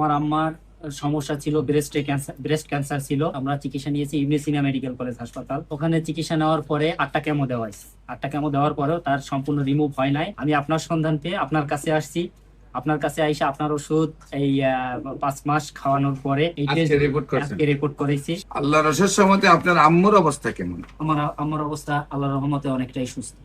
আমার আম্মার সমস্যা ছিল ব্রেস্টে ক্যান্সার ব্রেস্ট ক্যান্সার ছিল। আমরা চিকিৎসা নিয়েছি ইউনিসিনা মেডিকেল কলেজ হাসপাতাল। ওখানে চিকিৎসা নেওয়ার পরে আটটা কেমো দেওয়া হয়েছে। আটটা কেমো দেওয়ার পরেও তার সম্পূর্ণ রিমুভ হয় নাই। আমি আপনার সন্ধান পেয়ে আপনার কাছে আসছি। আপনার কাছে আইসা আপনার ওষুধ এই পাঁচ মাস খাওয়ানোর পরে আজকে রিপোর্ট করেছি। আল্লাহ রসের সম্মতে আপনার আম্মুর অবস্থা কেমন? আমার আমার অবস্থা আল্লাহর রহমতে অনেকটাই সুস্থ।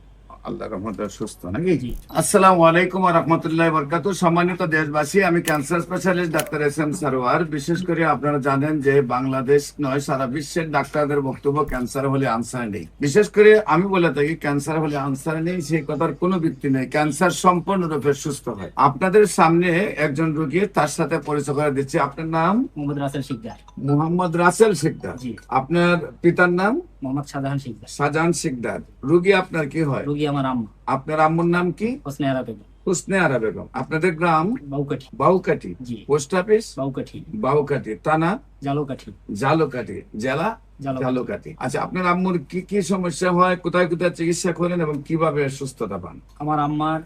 আল্লাহ রহমতে সুস্থ নাকি আসসালামু আলাইকুম রহমতুল্লাহ বরকাত সম্মানিত দেশবাসী আমি cancer specialist doctor S M Sarwar. বিশেষ করে আপনারা জানেন যে বাংলাদেশ নয় সারা বিশ্বের ডাক্তারদের বক্তব্য ক্যান্সার হলে আনসার নেই। বিশেষ করে আমি বলে থাকি ক্যান্সার হলে আনসার নেই সেই কথার কোনো ভিত্তি নেই। ক্যান্সার সম্পূর্ণরূপে সুস্থ হয়। আপনাদের সামনে একজন রোগী তার সাথে পরিচয় করে দিচ্ছি। আপনার নাম? মোহাম্মদ রাসেল শিকদার। মোহাম্মদ রাসেল শিকদার। আপনার পিতার নাম? মোহাম্মদ শাহজাহান শিকদার। শাহজাহান শিকদার। রোগী আপনার কি হয়? রোগী আমার আম্মা। আপনার আম্মুর নাম কি? হোসনে আরা বেগম। হুসনে আরা বেগম। আপনাদের গ্রাম? বাউকাঠি। বাউকাটি জি। Post office? বাউকাঠি। বাউকাটি থানা? জালোকাঠি। জালুকাটি জেলা? জালো জালুকাটি আচ্ছা আপনার আম্মুর কি কি সমস্যা হয়? কোথায় কোথায় চিকিৎসা করেন এবং কীভাবে সুস্থতা পান? আমার আম্মার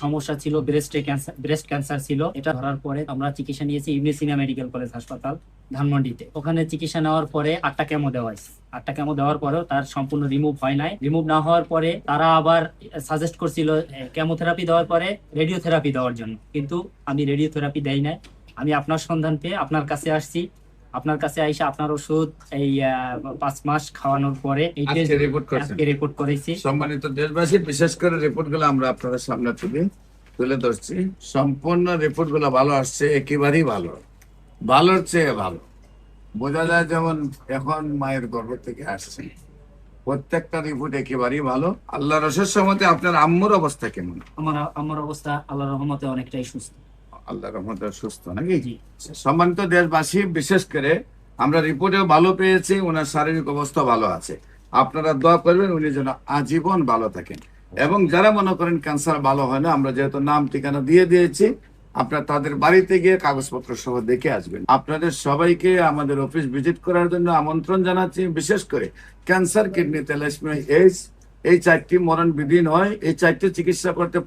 সমস্যা ছিল ব্রেস্টে ক্যান্সার ব্রেস্ট ক্যান্সার ছিল। এটা ধরার পরে আমরা চিকিৎসা নিয়েছি ইউনিসিনা মেডিকেল কলেজ হাসপাতাল, ধানমন্ডিতে। ওখানে চিকিৎসা নেওয়ার পরে আটটা কেমো দেওয়া হয়েছে। আটটা কেমো দেওয়ার পরেও তার সম্পূর্ণ রিমুভ হয় নাই। রিমুভ না হওয়ার পরে তারা আবার সাজেস্ট করছিল কেমোথেরাপি দেওয়ার পরে রেডিওথেরাপি দেওয়ার জন্য। কিন্তু আমি রেডিওথেরাপি দেই নাই। আমি আপনার সন্ধান পেয়ে আপনার কাছে আসছি। আপনার কাছে আইসা আপনার ওষুধ এই পাঁচ মাস খাওয়ানোর পরে এই রিপোর্ট করেছি। সম্মানিত দেশবাসী বিশেষ করে রিপোর্টগুলো আমরা আপনাদের সামনে তুলে তুলে ধরছি। সম্পূর্ণ রিপোর্টগুলো ভালো আসছে একেবারেই ভালো। ভালোর চেয়ে ভালো। বোঝা যায় যেমন এখন মায়ের গর্ভ থেকে আসছে। প্রত্যেকটা রিপোর্ট একেবারেই ভালো। আল্লাহ রসের সম্মতে আপনার আম্মুর অবস্থা কেমন? আমার আমার অবস্থা আল্লাহ রহমতে অনেকটাই সুস্থ। আল্লাহ রহমতে সুস্থ। নাকি? সম্মানিত দেশবাসী, বিশেষ করে আমরা রিপোর্টেও ভালো পেয়েছি, ওনার শারীরিক অবস্থা ভালো আছে। আপনারা দোয়া করবেন, উনি যেন আজীবন ভালো থাকেন। এবং যারা মনে করেন ক্যান্সার ভালো হয় না, আমরা যেহেতু নাম ঠিকানা দিয়ে দিয়েছি, আপনারা তাদের বাড়িতে গিয়ে কাগজপত্র সহ দেখে আসবেন। আপনাদের সবাইকে আমাদের অফিস ভিজিট করার জন্য আমন্ত্রণ জানাচ্ছি, বিশেষ করে ক্যান্সার কিডনি তেলাসমিয়া এইডস এই চারটি মরণ বিধি নয়। এই চারটি চিকিৎসা করতে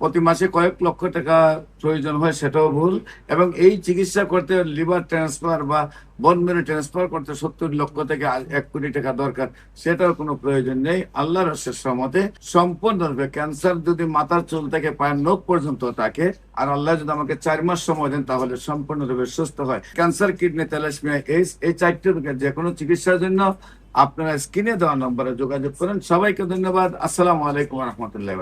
প্রতি মাসে কয়েক লক্ষ টাকা প্রয়োজন হয়, সেটাও ভুল। এবং এই চিকিৎসা করতে লিভার ট্রান্সফার বা বন মেরু ট্রান্সফার করতে সত্তর লক্ষ থেকে এক কোটি টাকা দরকার সেটার কোনো প্রয়োজন নেই। আল্লাহ রসের সম্মতে সম্পূর্ণরূপে ক্যান্সার যদি মাথার চুল থেকে পায়ের নখ পর্যন্ত থাকে, আর আল্লাহ যদি আমাকে চার মাস সময় দেন, তাহলে সম্পূর্ণরূপে সুস্থ হয়। ক্যান্সার কিডনি তেলাসমিয়া এইস এই চারটি রোগের যে কোনো চিকিৎসার জন্য আপনারা স্ক্রিনে দেওয়া নম্বরে যোগাযোগ করেন। সবাইকে ধন্যবাদ। আসসালামু আলাইকুম রহমতুল্লাহ